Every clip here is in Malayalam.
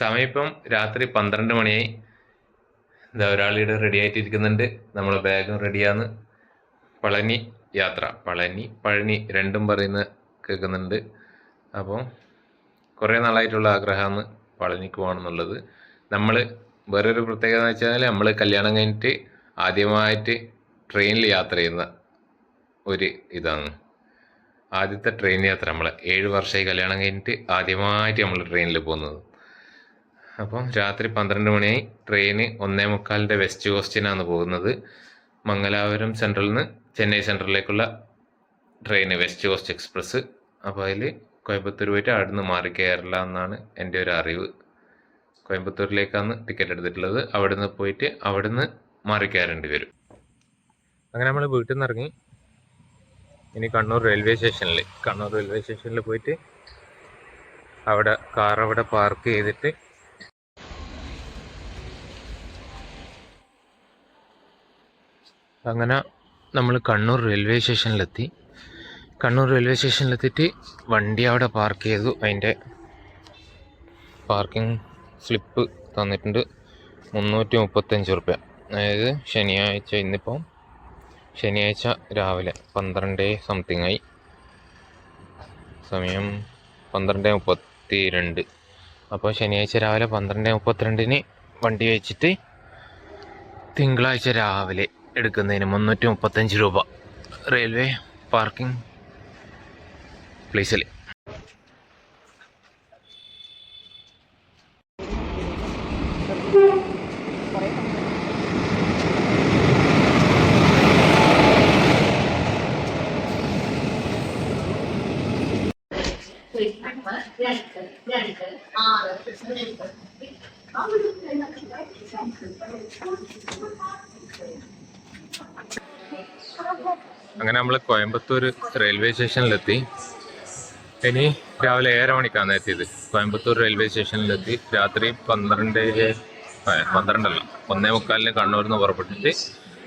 സമയം രാത്രി പന്ത്രണ്ട് മണിയായി. എന്താ ഒരാളിവിടെ റെഡി ആയിട്ടിരിക്കുന്നുണ്ട്. നമ്മളെ ബാഗും റെഡിയാണ് പളനി യാത്ര. പളനി പഴനി രണ്ടും പറയുന്ന കേൾക്കുന്നുണ്ട്. അപ്പം കുറേ നാളായിട്ടുള്ള ആഗ്രഹമാണ് പളനിക്ക് പോകണമെന്നുള്ളത്. നമ്മൾ വേറൊരു പ്രത്യേകത എന്ന് വെച്ചാൽ നമ്മൾ കല്യാണം കഴിഞ്ഞിട്ട് ആദ്യമായിട്ട് ട്രെയിനിൽ യാത്ര ചെയ്യുന്ന ഒരു ഇതാണ്. ആദ്യത്തെ ട്രെയിൻ യാത്ര നമ്മൾ ഏഴ് വർഷമായി കല്യാണം കഴിഞ്ഞിട്ട് ആദ്യമായിട്ട് നമ്മൾ ട്രെയിനിൽ പോകുന്നത്. അപ്പം രാത്രി പന്ത്രണ്ട് മണിയായി ട്രെയിന് ഒന്നേ മുക്കാലിന്റെ വെസ്റ്റ് കോസ്റ്റിനാണ് പോകുന്നത്. മംഗലാപുരം സെൻട്രലിൽ നിന്ന് ചെന്നൈ സെൻട്രലിലേക്കുള്ള ട്രെയിന് വെസ്റ്റ് കോസ്റ്റ് എക്സ്പ്രസ് അപ്പോൾ അതിൽ കോയമ്പത്തൂർ പോയിട്ട് അവിടെ നിന്ന് മാറി കയറില്ല എന്നാണ് എന്റെ ഒരു അറിവ്. കോയമ്പത്തൂരിലേക്കാണ് ടിക്കറ്റ് എടുത്തിട്ടുള്ളത്. അവിടെ നിന്ന് പോയിട്ട് അവിടെ നിന്ന് മാറി കയറേണ്ടി വരും. അങ്ങനെ നമ്മൾ വീട്ടിൽ നിന്ന് ഇറങ്ങി ഇനി കണ്ണൂർ റെയിൽവേ സ്റ്റേഷനിൽ കണ്ണൂർ റെയിൽവേ സ്റ്റേഷനിൽ പോയിട്ട് അവിടെ കാർ അവിടെ പാർക്ക് ചെയ്തിട്ട് അങ്ങനെ നമ്മൾ കണ്ണൂർ റെയിൽവേ സ്റ്റേഷനിലെത്തി കണ്ണൂർ റെയിൽവേ സ്റ്റേഷനിലെത്തിയിട്ട് വണ്ടി അവിടെ പാർക്ക് ചെയ്തു. അതിന്റെ പാർക്കിംഗ് സ്ലിപ്പ് തന്നിട്ടുണ്ട്. മുന്നൂറ്റി മുപ്പത്തഞ്ച് റുപ്യ. അതായത് ശനിയാഴ്ച ഇന്നിപ്പം ശനിയാഴ്ച രാവിലെ പന്ത്രണ്ട് സംതിങ് ആയി. സമയം പന്ത്രണ്ട് മുപ്പത്തി രണ്ട് അപ്പോൾ ശനിയാഴ്ച രാവിലെ പന്ത്രണ്ട് മുപ്പത്തിരണ്ടിന് വണ്ടി വെച്ചിട്ട് തിങ്കളാഴ്ച രാവിലെ എടുക്കുന്നതിന് മുന്നൂറ്റി മുപ്പത്തഞ്ച് രൂപ. റെയിൽവേ പാർക്കിംഗ് പ്ലേസിൽ അങ്ങനെ നമ്മൾ കോയമ്പത്തൂർ റെയിൽവേ സ്റ്റേഷനിലെത്തി ഇനി രാവിലെ ഏഴര മണിക്കാണ് എത്തിയത്. കോയമ്പത്തൂർ റെയിൽവേ സ്റ്റേഷനിലെത്തി രാത്രി പന്ത്രണ്ട് പന്ത്രണ്ടല്ല ഒന്നേ മുക്കാലിന് കണ്ണൂരിൽ നിന്ന് പുറപ്പെട്ടിട്ട്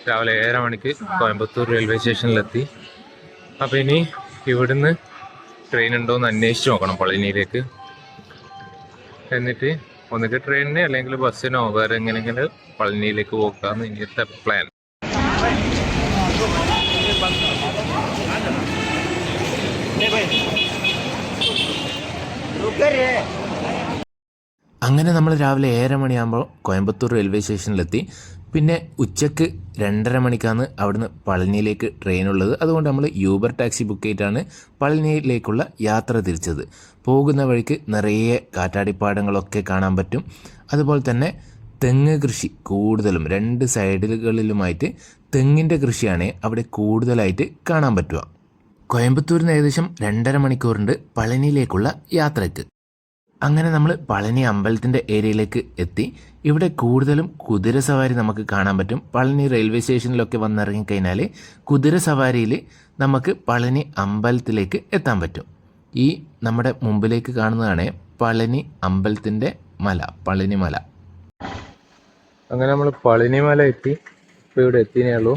രാവിലെ ഏഴര മണിക്ക് കോയമ്പത്തൂർ റെയിൽവേ സ്റ്റേഷനിലെത്തി അപ്പോൾ ഇനി ഇവിടുന്ന് ട്രെയിൻ ഉണ്ടോ എന്ന് അന്വേഷിച്ച് നോക്കണം പളനിയിലേക്ക്. എന്നിട്ട് ഒന്നുകിൽ ട്രെയിനിന് അല്ലെങ്കിൽ ബസ്സിനോ വേറെ എങ്ങനെയെങ്കിലും പളനിയിലേക്ക് പോക്കാന്ന് ഇനിയത്തെ പ്ലാൻ അങ്ങനെ നമ്മൾ രാവിലെ ഏഴര മണിയാകുമ്പോൾ കോയമ്പത്തൂർ റെയിൽവേ സ്റ്റേഷനിലെത്തി പിന്നെ ഉച്ചയ്ക്ക് രണ്ടര മണിക്കാണ് അവിടുന്ന് പളനിയിലേക്ക് ട്രെയിൻ ഉള്ളത്. അതുകൊണ്ട് നമ്മൾ യൂബർ ടാക്സി ബുക്ക് ചെയ്തിട്ടാണ് പളനിയിലേക്കുള്ള യാത്ര തിരിച്ചത്. പോകുന്ന വഴിക്ക് നിറയെ കാറ്റാടിപ്പാടങ്ങളൊക്കെ കാണാൻ പറ്റും. അതുപോലെ തന്നെ തെങ്ങ് കൃഷി കൂടുതലും രണ്ട് സൈഡുകളിലുമായിട്ട് തെങ്ങിന്റെ കൃഷിയാണ് അവിടെ കൂടുതലായിട്ട് കാണാൻ പറ്റുക. കോയമ്പത്തൂരിൽ നിന്ന് ഏകദേശം രണ്ടര മണിക്കൂറുണ്ട് പളനിയിലേക്കുള്ള യാത്രയ്ക്ക് അങ്ങനെ നമ്മൾ പളനി അമ്പലത്തിന്റെ ഏരിയയിലേക്ക് എത്തി. ഇവിടെ കൂടുതലും കുതിര സവാരി നമുക്ക് കാണാൻ പറ്റും. പളനി റെയിൽവേ സ്റ്റേഷനിലൊക്കെ വന്നിറങ്ങിക്കഴിഞ്ഞാൽ കുതിര സവാരിയിൽ നമുക്ക് പളനി അമ്പലത്തിലേക്ക് എത്താൻ പറ്റും. ഈ നമ്മുടെ മുമ്പിലേക്ക് കാണുന്നതാണ് പളനി അമ്പലത്തിന്റെ മല പളനി മല. അങ്ങനെ നമ്മൾ പളനിമല എത്തി. ഇപ്പോൾ ഇവിടെ എത്തിയേ ഉള്ളൂ.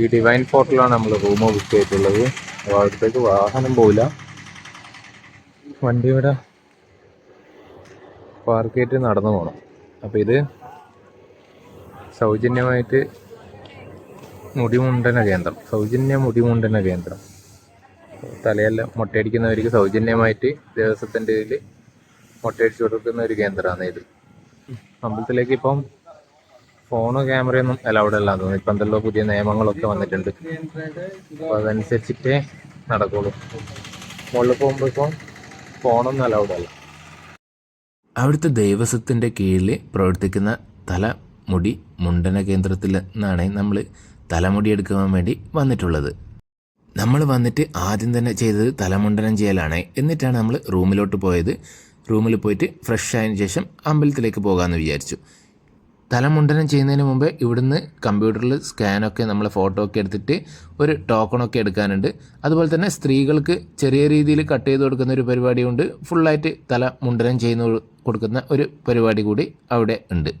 ഈ ഡിവൈൻ ഫോർട്ടിലാണ് നമ്മൾ റൂം ബുക്ക് ചെയ്തിട്ടുള്ളത്. അപ്പോൾ അവിടത്തേക്ക് വാഹനം പോവില്ല. വണ്ടി ഇവിടെ പാർക്ക് ചെയ്തിട്ട് നടന്നു പോകണം അപ്പോൾ ഇത് സൗജന്യമായിട്ട് മുടിമുണ്ടന കേന്ദ്രം. സൗജന്യ മുടിമുണ്ടന കേന്ദ്രം. തലയെല്ലാം മുട്ടയടിക്കുന്നവർക്ക് സൗജന്യമായിട്ട് ദേവസ്വത്തിന്റെ ഇതിൽ മുട്ടയടിച്ചു കൊടുക്കുന്ന ഒരു കേന്ദ്രമാണ് ഇത് അമ്പലത്തിലേക്ക് ഇപ്പം ഫോണോ ക്യാമറയൊന്നും അലൗഡ് അല്ല തോന്നുന്നു ഇപ്പം എന്തെല്ലോ പുതിയ നിയമങ്ങളൊക്കെ വന്നിട്ടുണ്ട്. അപ്പോൾ അതനുസരിച്ചിട്ടേ നടക്കുള്ളൂ. മുകളിൽ പോകുമ്പോൾ ഇപ്പം ഫോണൊന്നും അലൗഡ് അല്ല അവിടുത്തെ ദേവസ്വത്തിന്റെ കീഴിൽ പ്രവർത്തിക്കുന്ന തലമുടി മുണ്ടന കേന്ദ്രത്തിൽ നിന്നാണ് നമ്മൾ തലമുടി എടുക്കാൻ വേണ്ടി വന്നിട്ടുള്ളത്. നമ്മൾ വന്നിട്ട് ആദ്യം തന്നെ ചെയ്തത് തലമുണ്ടനം ചെയ്യലാണ്. എന്നിട്ടാണ് നമ്മൾ റൂമിലോട്ട് പോയത്. റൂമിൽ പോയിട്ട് ഫ്രഷ് ആയതിനു ശേഷം അമ്പലത്തിലേക്ക് പോകാമെന്ന് വിചാരിച്ചു. തലമുണ്ടനം ചെയ്യുന്നതിന് മുമ്പ് ഇവിടുന്ന് കമ്പ്യൂട്ടറിൽ സ്കാനൊക്കെ നമ്മൾ ഫോട്ടോ ഒക്കെ എടുത്തിട്ട് ഒരു ടോക്കണൊക്കെ എടുക്കാനുണ്ട്. അതുപോലെ തന്നെ സ്ത്രീകൾക്ക് ചെറിയ രീതിയിൽ കട്ട് ചെയ്ത് കൊടുക്കുന്ന ഒരു പരിപാടിയുണ്ട് ഫുള്ളായിട്ട് തല മുണ്ടനം ചെയ്യുന്ന കൊടുക്കുന്ന ഒരു പരിപാടി കൂടി അവിടെ ഉണ്ട്.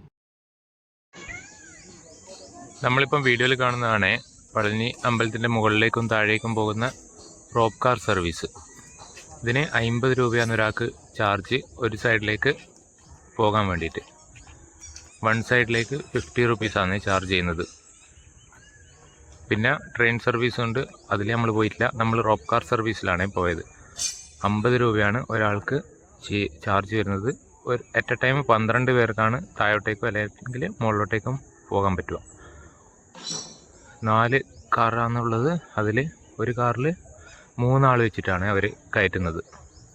നമ്മളിപ്പം വീഡിയോയിൽ കാണുന്നതാണ് പളനി അമ്പലത്തിന്റെ മുകളിലേക്കും താഴേക്കും പോകുന്ന റോപ്പ് കാർ സർവീസ് ഇതിന് അമ്പത് രൂപയാണ് ഒരാൾക്ക് ചാർജ് ഒരു സൈഡിലേക്ക് പോകാൻ വേണ്ടിയിട്ട്. വൺ സൈഡിലേക്ക് ഫിഫ്റ്റി റുപ്പീസാണ് ചാർജ് ചെയ്യുന്നത്. പിന്നെ ട്രെയിൻ സർവീസ് ഉണ്ട്. അതിൽ നമ്മൾ പോയിട്ടില്ല. നമ്മൾ റോപ്പ് കാർ സർവീസിലാണ് പോയത്. അമ്പത് രൂപയാണ് ഒരാൾക്ക് ചാർജ് വരുന്നത്. ഒരു അറ്റ് എ ടൈം പന്ത്രണ്ട് പേർക്കാണ് താഴോട്ടേക്കും അല്ലെങ്കിൽ മുകളിലോട്ടേക്കും പോകാൻ പറ്റുക. നാല് കാറാണെന്നുള്ളത് അതിൽ ഒരു കാറിൽ മൂന്നാൾ വെച്ചിട്ടാണ് അവർ കയറ്റുന്നത്.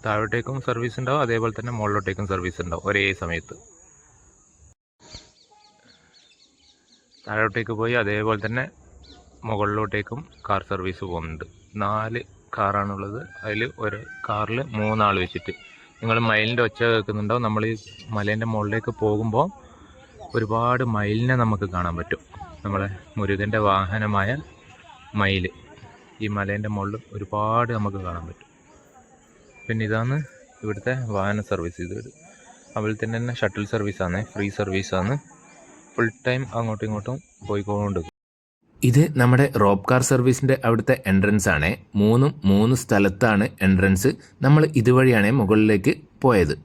താഴോട്ടേക്കും സർവീസ് ഉണ്ടാവും. അതേപോലെ തന്നെ മുകളിലോട്ടേക്കും സർവീസ് ഉണ്ടാവും. ഒരേ സമയത്ത്. താഴോട്ടേക്ക് പോയി അതേപോലെ തന്നെ മുകളിലോട്ടേക്കും കാർ സർവീസ് പോകുന്നുണ്ട് നാല് കാറാണുള്ളത് അതിൽ ഒരു കാറിൽ മൂന്നാൾ വെച്ചിട്ട്. നിങ്ങൾ മയിലിന്റെ ഒച്ച കേൾക്കുന്നുണ്ടോ? നമ്മൾ ഈ മലേന്റെ മുകളിലേക്ക് പോകുമ്പോൾ ഒരുപാട് മയിലിനെ നമുക്ക് കാണാൻ പറ്റും. നമ്മളെ മുരുകന്റെ വാഹനമായ മയിൽ ഈ മലേന്റെ മുകളിൽ ഒരുപാട് നമുക്ക് കാണാൻ പറ്റും. പിന്നെ ഇതാണ് ഇവിടുത്തെ വാഹന സർവീസ് ഇത് അതുപോലെ തന്നെ തന്നെ ഷട്ടിൽ സർവീസാണ് ഫ്രീ സർവീസാണ് ഫുൾ ടൈം അങ്ങോട്ടും ഇങ്ങോട്ടും പോയിക്കൊണ്ട് ഇത് നമ്മുടെ റോപ്പ് കാർ സർവീസിന്റെ അവിടുത്തെ എൻട്രൻസ് ആണ്. മൂന്നും മൂന്ന് സ്ഥലത്താണ് എൻട്രൻസ് നമ്മൾ ഇതുവഴിയാണ് മുകളിലേക്ക് പോയത്.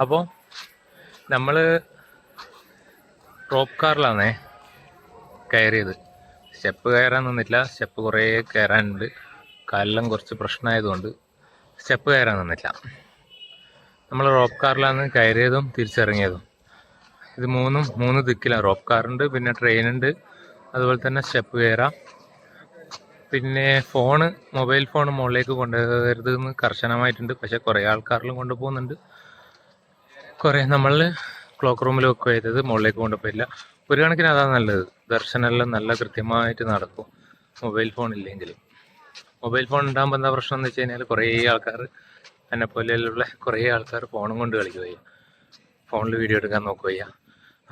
അപ്പോൾ നമ്മൾ റോപ്പ് കാറിലാണേ കയറിയത്. സ്റ്റെപ്പ് കയറാൻ നിന്നില്ല. സ്റ്റെപ്പ് കുറേ കയറാനുണ്ട്. കാലെല്ലാം കുറച്ച് പ്രശ്നമായതുകൊണ്ട് സ്റ്റെപ്പ് കയറാൻ നിന്നില്ല. നമ്മൾ റോപ്പ് കാറിലാണ് കയറിയതും തിരിച്ചിറങ്ങിയതും. ഇത് മൂന്നും മൂന്ന് ദിക്കിലാണ് റോപ്പ് കാറുണ്ട് പിന്നെ ട്രെയിൻ ഉണ്ട് അതുപോലെ തന്നെ സ്റ്റെപ്പ് കയറാം. പിന്നെ ഫോണ് മൊബൈൽ ഫോൺ മുകളിലേക്ക് കൊണ്ടുവരരുത് എന്ന് കർശനമായിട്ടുണ്ട്. പക്ഷേ കുറേ ആൾക്കാരിലും കൊണ്ടുപോകുന്നുണ്ട്. കുറേ നമ്മൾ ക്ലോക്ക് റൂമിൽ വെക്കുക ചെയ്തത് മുകളിലേക്ക് കൊണ്ടുപോയില്ല. ഒരു കണക്കിന് അതാണ് നല്ലത്. ദർശനമെല്ലാം നല്ല കൃത്യമായിട്ട് നടക്കും. മൊബൈൽ ഫോൺ ഇല്ലെങ്കിൽ മൊബൈൽ ഫോൺ ഉണ്ടാകുമ്പോൾ എന്താ പ്രശ്നം എന്ന് വെച്ച് കഴിഞ്ഞാൽ കുറേ ആൾക്കാർ എന്നെ പോലെയുള്ള കുറേ ആൾക്കാർ ഫോണും കൊണ്ട് കളിക്കുകയ്യ ഫോണിൽ വീഡിയോ എടുക്കാൻ നോക്കുകയ്യ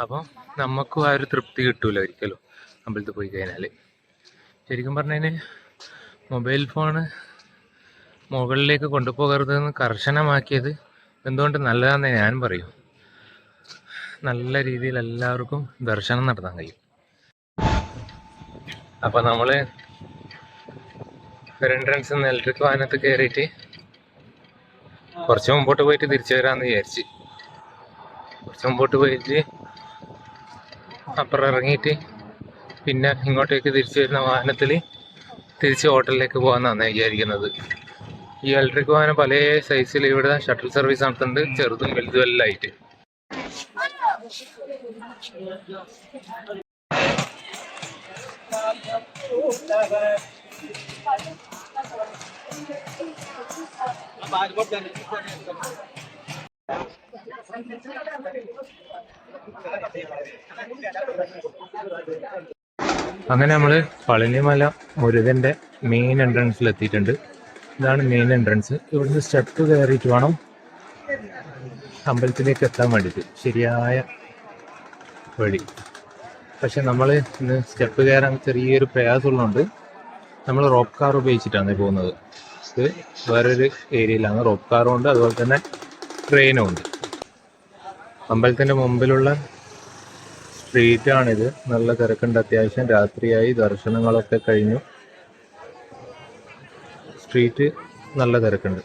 അപ്പോൾ നമുക്കും ആ ഒരു തൃപ്തി കിട്ടൂല ഒരിക്കലും അമ്പലത്തിൽ പോയി കഴിഞ്ഞാൽ ശരിക്കും പറഞ്ഞതിന് മൊബൈൽ ഫോണ് മുകളിലേക്ക് കൊണ്ടുപോകരുത് എന്ന് കർശനമാക്കിയത് എന്തുകൊണ്ട് നല്ലതാണെന്ന് ഞാൻ പറയും. നല്ല രീതിയിൽ എല്ലാവർക്കും ദർശനം നടത്താൻ കഴിയും. അപ്പം നമ്മൾ എൻട്രൻസ് നിന്ന് ഇലക്ട്രിക് വാഹനത്തിൽ കയറിയിട്ട് കുറച്ച് മുമ്പോട്ട് പോയിട്ട് തിരിച്ചു വരാമെന്ന് വിചാരിച്ച്. കുറച്ച് മുമ്പോട്ട് പോയിട്ട് അപ്പുറം ഇറങ്ങിയിട്ട് പിന്നെ ഇങ്ങോട്ടേക്ക് തിരിച്ചു വരുന്ന വാഹനത്തിൽ തിരിച്ച് ഹോട്ടലിലേക്ക് പോകാമെന്നാണ് വിചാരിക്കുന്നത്. ഈ ഇലക്ട്രിക് വാഹനം പല സൈസിൽ ഇവിടെ ഷട്ടിൽ സർവീസ് നടത്തുന്നുണ്ട് ചെറുതും വലുതും എല്ലാം ആയിട്ട്. അങ്ങനെ നമ്മൾ പളനിമല മുരുകന്റെ മെയിൻ എൻട്രൻസിൽ എത്തിയിട്ടുണ്ട്. ഇതാണ് മെയിൻ എൻട്രൻസ് ഇവിടുന്ന് സ്റ്റെപ്പ് കയറിയിട്ട് വേണം അമ്പലത്തിലേക്ക് എത്താൻ വേണ്ടിയിട്ട്. ശരിയായ വഴി. പക്ഷെ നമ്മൾ ഇന്ന് സ്റ്റെപ്പ് കയറാൻ ചെറിയൊരു പ്രയാസമുള്ളതുകൊണ്ട് നമ്മൾ റോപ്പ് കാർ ഉപയോഗിച്ചിട്ടാണ് പോകുന്നത്. ഇത് വേറൊരു ഏരിയയിലാണ് റോപ്പ് കാറും ഉണ്ട് അതുപോലെ തന്നെ ട്രെയിനും ഉണ്ട്. അമ്പലത്തിന്റെ മുമ്പിലുള്ള സ്ട്രീറ്റാണിത്. നല്ല തിരക്കുണ്ട് അത്യാവശ്യം. രാത്രിയായി ദർശനങ്ങളൊക്കെ കഴിഞ്ഞു. സ്ട്രീറ്റ് നല്ല തിരക്കുണ്ട്.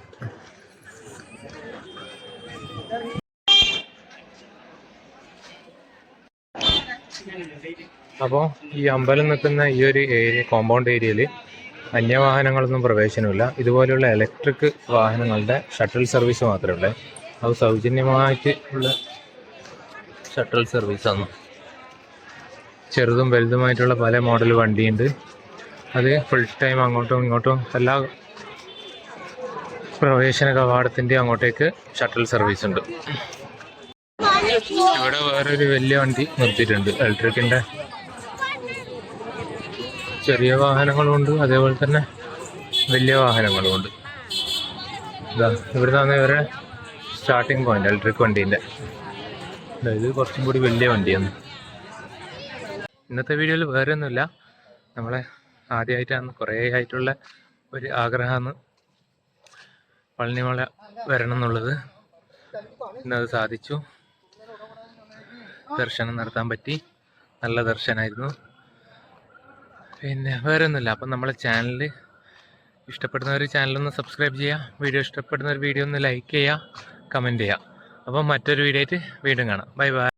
അപ്പോൾ ഈ അമ്പലം നിൽക്കുന്ന ഈ ഒരു ഏരിയ കോമ്പൗണ്ട് ഏരിയയിൽ അന്യവാഹനങ്ങളൊന്നും പ്രവേശനമില്ല. ഇതുപോലെയുള്ള ഇലക്ട്രിക് വാഹനങ്ങളുടെ ഷട്ടിൽ സർവീസ് മാത്രമേ ഉള്ളൂ. അത് സൗജന്യമായിട്ട് ഉള്ള ഷട്ടിൽ ആണ്. ചെറുതും വലുതുമായിട്ടുള്ള പല മോഡൽ വണ്ടിയുണ്ട്. അത് ഫുൾ ടൈം അങ്ങോട്ടും ഇങ്ങോട്ടും എല്ലാ പ്രവേശന കവാടത്തിന്റെ അങ്ങോട്ടേക്ക് ഷട്ടിൽ സർവീസ് ഉണ്ട്. ഇവിടെ വേറൊരു വലിയ വണ്ടി നിർത്തിയിട്ടുണ്ട്. ഇലക്ട്രിക്കിന്റെ ചെറിയ വാഹനങ്ങളുമുണ്ട് അതേപോലെ തന്നെ വലിയ വാഹനങ്ങളുമുണ്ട് ഇതാ ഇവിടുന്നാണ് ഇവരെ സ്റ്റാർട്ടിങ് പോയിന്റ് ഇലക്ട്രിക് വണ്ടീന്റെ ഇത് കുറച്ചും കൂടി വലിയ വണ്ടിയാണ്. ഇന്നത്തെ വീഡിയോയിൽ വേറെ ഒന്നുമില്ല. നമ്മളെ ആദ്യമായിട്ടാണ് കുറേ ആയിട്ടുള്ള ഒരു ആഗ്രഹമാണ് പളനിമല വരണം എന്നുള്ളത്. ഇന്നത് സാധിച്ചു. ദർശനം നടത്താൻ പറ്റി. നല്ല ദർശനമായിരുന്നു പിന്നെ വേറെ ഒന്നുമില്ല. അപ്പം നമ്മളെ ചാനൽ ഇഷ്ടപ്പെടുന്നവർ ചാനലൊന്ന് സബ്സ്ക്രൈബ് ചെയ്യുക. വീഡിയോ ഇഷ്ടപ്പെടുന്നവർ വീഡിയോ ഒന്ന് ലൈക്ക് ചെയ്യുക. കമന്റ് ചെയ്യുക. അപ്പം മറ്റൊരു വീഡിയോ ആയിട്ട് വീണ്ടും കാണാം. Bye bye.